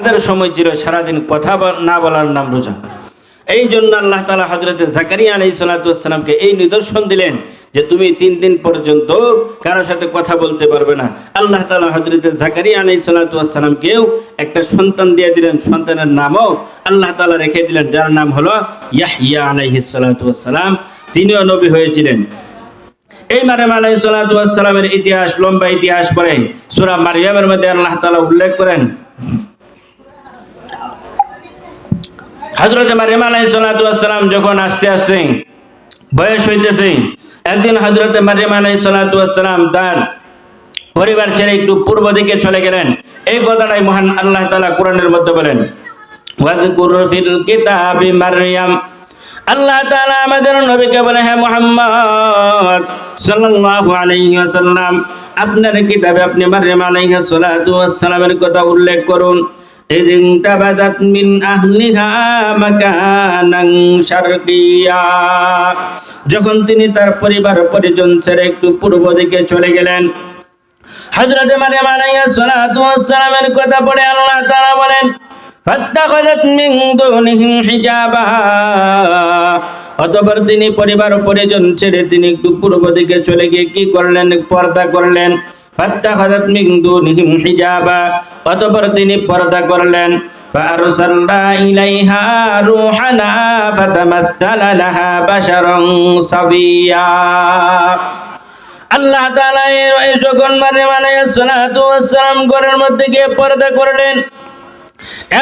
তাদের সময় ছিল সারাদিন কথা না বলার নাম রোজা। এই জন্য আল্লাহ তালা হজরত জাকারিয়া আলাই সালাতামকে এই নিদর্শন দিলেন যে তুমি তিন দিন পর্যন্ত কারোর সাথে কথা বলতে পারবে না। আল্লাহ তালা হজরত জাকারিয়া আলাই সালাতামকেও একটা সন্তান দিয়ে দিলেন। সন্তানের নামও আল্লাহ তালা রেখে দিলেন, যার নাম হলো ইয়াহিয়া আলাইহি সালাতাম তিনিও নবী হয়েছিলেন। এই মারিয়াম আলাই সালাতামের ইতিহাস, লম্বা ইতিহাস পরে সুরা মারিয়ামের মধ্যে আল্লাহ তালা উল্লেখ করেন হজরত মারিয়াম আলাই যখন আস্তে আস্তে বয়স হইতেছে, একদিন হজরত মারিয়াম আলাই তার পরিবার ছেড়ে একটু পূর্ব দিকে চলে গেলেন। এই কথাটাই মহান আল্লাহ তালা কোরআনের মধ্যে বলেন আল্লাহ তাআলা আপনার কিতাবে আপনি মারইয়াম আলাইহিস সালাতু কথা উল্লেখ করুন। ইদিন তাবাদাত মিন আহলিহা মাকানান শারকিয়া। যখন তিনি তার পরিবার পরিজন ছেড়ে একটু পূর্ব দিকে চলে গেলেন, হযরত মারইয়াম আলাইহিস সালাতু ওয়াস সালামের কথা পড়ে আল্লাহ তাআলা বলেন, ফাত্তাখাযাত মিন দুনিহিম হিজাবা। অতঃপর তিনি পরিবার পরিজন ছেড়ে তিনি একটু পূর্ব দিকে চলে গিয়ে কি করলেন? পর্দা করলেন। ফাত্তাখাযাত মিন দুনিহিম হিজাবা অতঃপর তিনি পর্দা করলেন فأرسلنا إليها روحنا فتمثل لها بشرا سويا আল্লাহ তাআলা এই যখন মারিয়াম আলাইহিস সালাতু ওয়াস সালাম ঘরের মধ্যে গিয়ে পর্দা করলেন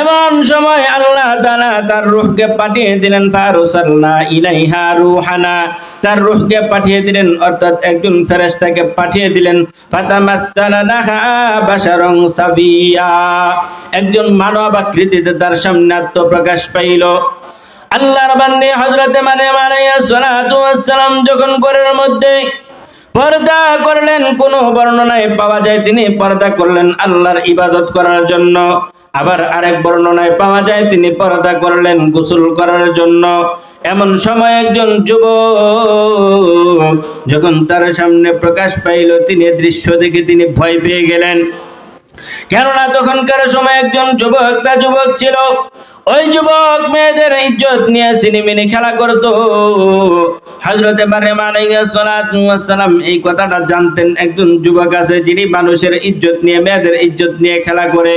এমন সময় আল্লাহ তাআলা তার রুহকে পাঠিয়ে দিলেন, ফারুসাল্লা ইলাইহা রূহানা। তার রূহকে পাঠিয়ে দিলেন, অর্থাৎ একজন ফেরেশতাকে পাঠিয়ে দিলেন একজন মানব আকৃতিতে তার সামনে আত্মপ্রকাশ পাইল। আল্লাহর বান্দে হযরতে মানে ওয়াস সালাম যখন ঘরের মধ্যে পর্দা করলেন, কোন বর্ণনায় পাওয়া যায় তিনি পর্দা করলেন আল্লাহর ইবাদত করার জন্য। আবার আরেক বর্ণনায় পাওয়া যায়, তিনি পর্দা করলেন গোসল করার জন্য। এমন সময় একজন যুবক যখন তার সামনে প্রকাশ পাইল, তিনি দৃশ্য দেখে তিনি ভয় পেয়ে গেলেন। কেননা তখনকার সময় একজন যুবক একটা যুবক ছিল। ওই যুবক মেয়েদের ইজ্জত নিয়ে সিনেমিনি খেলা করত। হজরতে ওয়াস সালাম এই কথাটা জানতেন। একজন যুবক আছে, যিনি মানুষের ইজ্জত নিয়ে, মেয়েদের ইজ্জত নিয়ে খেলা করে।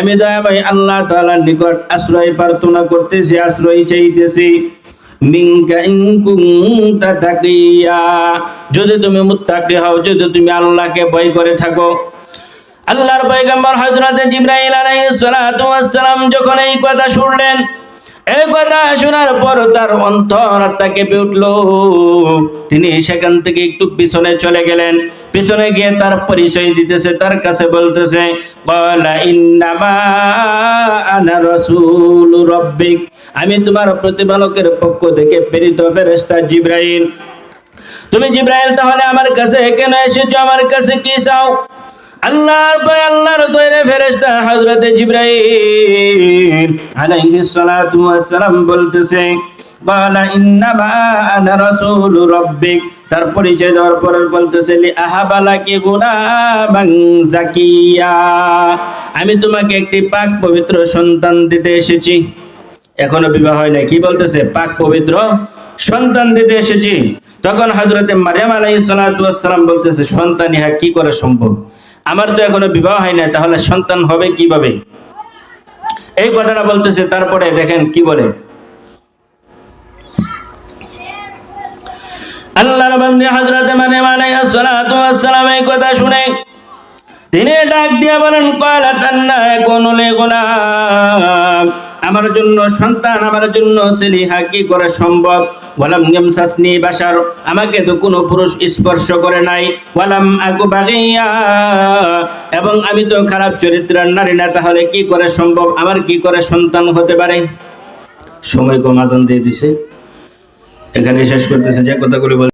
আমি ভাই আল্লাহ তাআলার নিকট আশ্রয় প্রার্থনা করতেছি, আশ্রয় চাইতেছি। যদি তুমি মুত্তাকি হও, যদি তুমি আল্লাহকে ভয় করে থাকো। আল্লাহর পয়গম্বর হযরত জিবরাইল আলাইহিস সালাতু ওয়াস সালাম যখন এই কথা শুনলেন এই কথা শোনার পর তার অন্তরটা কেঁপে উঠল। তিনি সেখান থেকে একটু পিছনে চলে গেলেন। পিছনে গিয়ে তার পরিচয় দিতেছে, তার কাছে বলতেছে আমি তোমার প্রতিপালকের পক্ষ থেকে প্রেরিত ফেরেশতা জিব্রাইল। তুমি জিব্রাইল, তাহলে আমার কাছে কেন এসেছ? আমার কাছে কি চাও? আল্লাহর পয় আল্লাহর তৈরি ফেরেশতা হযরত জিবরাইল তার পরিচয় দেওয়ার পর বলতেছে আমি তোমাকে একটি পাক পবিত্র সন্তান দিতে এসেছি। এখনও বিবাহ হয় না কি বলতেছে? পাক পবিত্র সন্তান দিতে এসেছি। তখন হযরতে মারিয়াম ওয়াস সালাম বলতেছে, সন্তান ইহা কি করে সম্ভব? আমার তো এখনও বিবাহ হয় না তাহলে সন্তান হবে কীভাবে? এই কথাটা বলতেছে, তারপরে দেখেন কি বলে। আল্লাহর বান্দে হযরত এই কথা শুনে, তিনি ডাক দিয়ে বলেন ক্বালাত আন্না কোন লি গুলাম আমার জন্য সন্তান, আমার জন্য সেলিহা কি করে সম্ভব? ওয়ালাম বাশার, আমাকে তো কোনো পুরুষ স্পর্শ করে নাই। ওয়ালাম আকু এবং আমি তো খারাপ চরিত্রের নারী না, তাহলে কি করে সম্ভব? আমার কি করে সন্তান হতে পারে? সময় কম আজান দিয়ে দিছে। এখানে শেষ করতেছে, যে কথাগুলি বল